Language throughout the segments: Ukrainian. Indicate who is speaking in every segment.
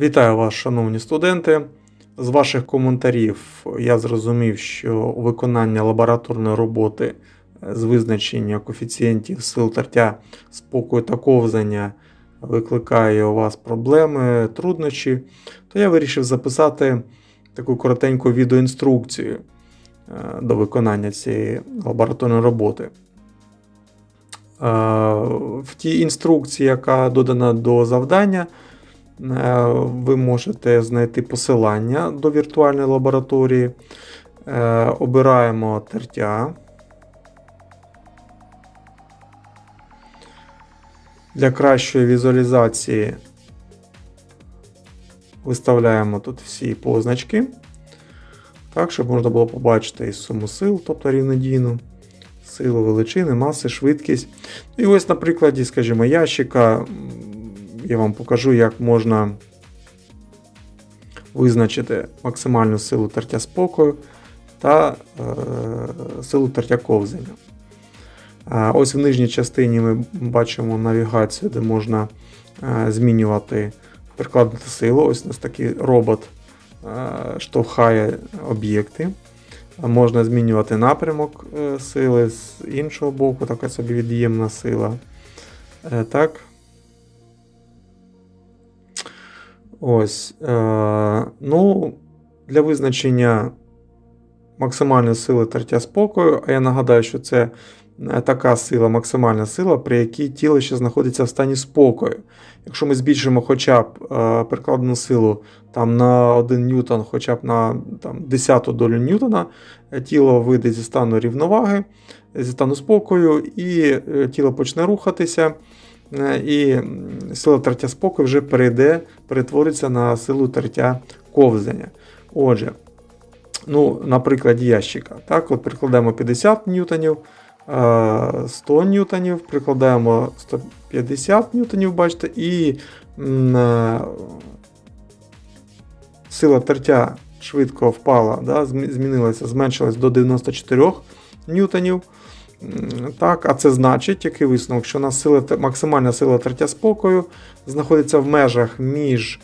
Speaker 1: Вітаю вас, шановні студенти. З ваших коментарів я зрозумів, що виконання лабораторної роботи з визначення коефіцієнтів сил тертя спокою та ковзання викликає у вас проблеми, труднощі, то я вирішив записати таку коротеньку відеоінструкцію е, до виконання цієї лабораторної роботи. Е, В тій інструкції, яка додана до завдання, ви можете знайти посилання до віртуальної лабораторії. Е, Обираємо тертя. Для кращої візуалізації виставляємо тут всі позначки. Так, щоб можна було побачити і суму сил, тобто рівнодійну, силу величини, маси, швидкість. І ось на прикладі, скажімо, ящика я вам покажу, як можна визначити максимальну силу тертя спокою та е, силу тертя ковзання. Ось в нижній частині ми бачимо навігацію, де можна е, змінювати прикладати силу. Ось у нас такий робот е, штовхає об'єкти. Можна змінювати напрямок е, сили з іншого боку, така собі від'ємна сила. Так. Ось. Е, ну, для визначення максимальної сили тертя спокою, а я нагадаю, що це е, така сила, максимальна сила, при якій тіло ще знаходиться в стані спокою. Якщо ми збільшимо хоча б е, прикладну силу там, на 1 ньютон, хоча б на там, 10 долю ньютона, е, тіло вийде зі стану рівноваги, зі стану спокою, і е, тіло почне рухатися. Е, І сила тертя спокою вже перейде, перетвориться на силу тертя ковзання. Отже, ну, на прикладі ящика. Так, от прикладаємо 50 ньютонів, е, 100 ньютонів, прикладаємо 150 ньютонів, бачите, і е, сила тертя швидко впала, да, змінилася, зменшилась до 94 ньютонів. Так, а це значить, який висновок, що нас сила, максимальна сила тертя спокою знаходиться в межах між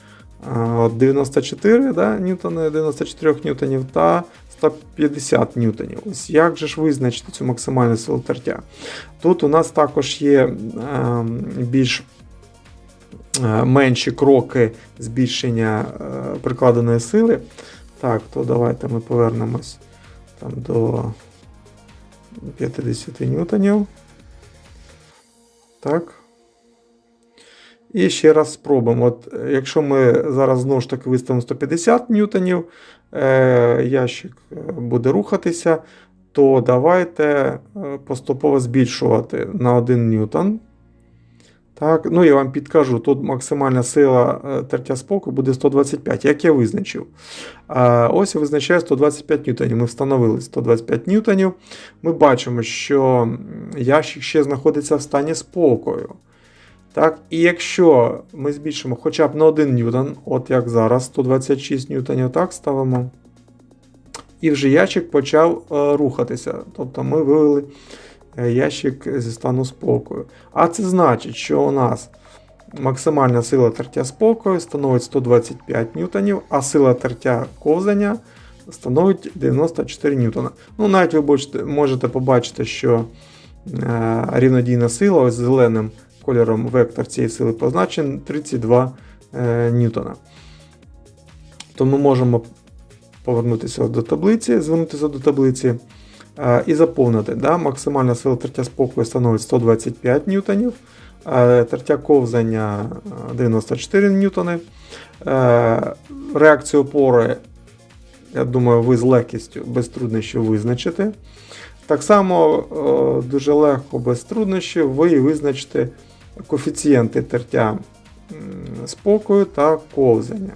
Speaker 1: а, от 94 да, ньютони, 94 ньютонів та 150 ньютонів. Ось як же ж визначити цю максимальну силу тертя? Тут у нас також є ем, більш е, менші кроки збільшення е, прикладеної сили. Так, то давайте ми повернемось там до 50 ньютонів. Так. І ще раз спробуємо. От, е, якщо ми зараз знову ж таки виставимо 150 ньютонів, е, ящик е, буде рухатися, то давайте е, поступово збільшувати на 1 ньютон. Так, ну я вам підкажу, тут максимальна сила е, тертя спокою буде 125, як я визначив. Е, Ось я визначаю 125 ньютонів. Ми встановили 125 ньютонів. Ми бачимо, що ящик ще знаходиться в стані спокою. Так, І якщо ми збільшимо хоча б на 1 ньютон, от як зараз, 126 ньютонів, так ставимо. І вже ящик почав е, рухатися. Тобто ми вивели ящик зі стану спокою. А це значить, що у нас максимальна сила тертя спокою становить 125 ньютонів, а сила тертя ковзання становить 94 ньютона. Ну, навіть ви можете побачити, що е, рівнодійна сила, ось зеленим кольором вектор цієї сили позначений 32 е, ньютона. То ми можемо повернутися до таблиці, звернутися до таблиці е, і заповнити. Да? Максимальна сила тертя спокою становить 125 ньютонів, тертя ковзання е, 94 ньютони. Реакцію опори, я думаю, ви з легкістю без труднощів визначите. Так само дуже легко, без труднощів, ви визначите коефіцієнти тертя спокою та ковзання.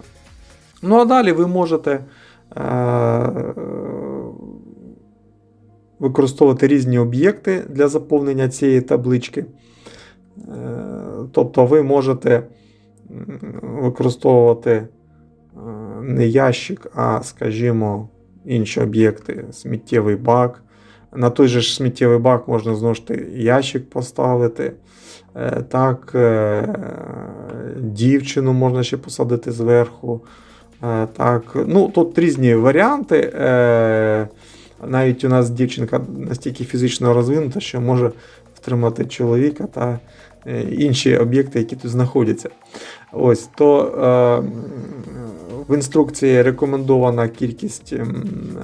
Speaker 1: Ну а далі ви можете е, використовувати різні об'єкти для заповнення цієї таблички. Е, Тобто ви можете використовувати е, не ящик, а, скажімо, інші об'єкти, сміттєвий бак. На той же ж сміттєвий бак можна знову ж таки ящик поставити. Е, Так, дівчину можна ще посадити зверху. Так, ну тут різні варіанти. Навіть у нас дівчинка настільки фізично розвинута, що може втримати чоловіка та е, інші об'єкти, які тут знаходяться. Ось то е, в інструкції рекомендована кількість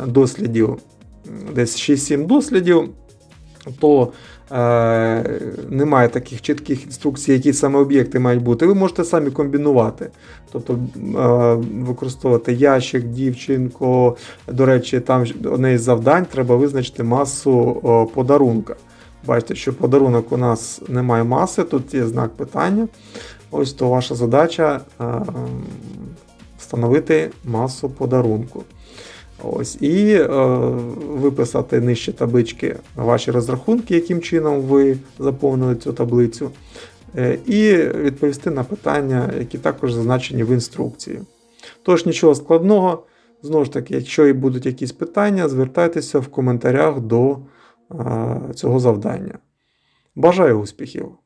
Speaker 1: дослідів, десь 6-7 дослідів, то е, немає таких чітких інструкцій, які саме об'єкти мають бути. Ви можете самі комбінувати. Тобто е, використовувати ящик, дівчинку. До речі, там одне із завдань треба визначити масу о, подарунка. Бачите, що подарунок у нас немає маси, тут є знак питання. Ось то ваша задача е, встановити масу подарунку. Ось, і е, виписати нижче таблички ваші розрахунки, яким чином ви заповнили цю таблицю, е, і відповісти на питання, які також зазначені в інструкції. Тож нічого складного, знову ж таки, якщо і будуть якісь питання, звертайтеся в коментарях до е, цього завдання. Бажаю успіхів!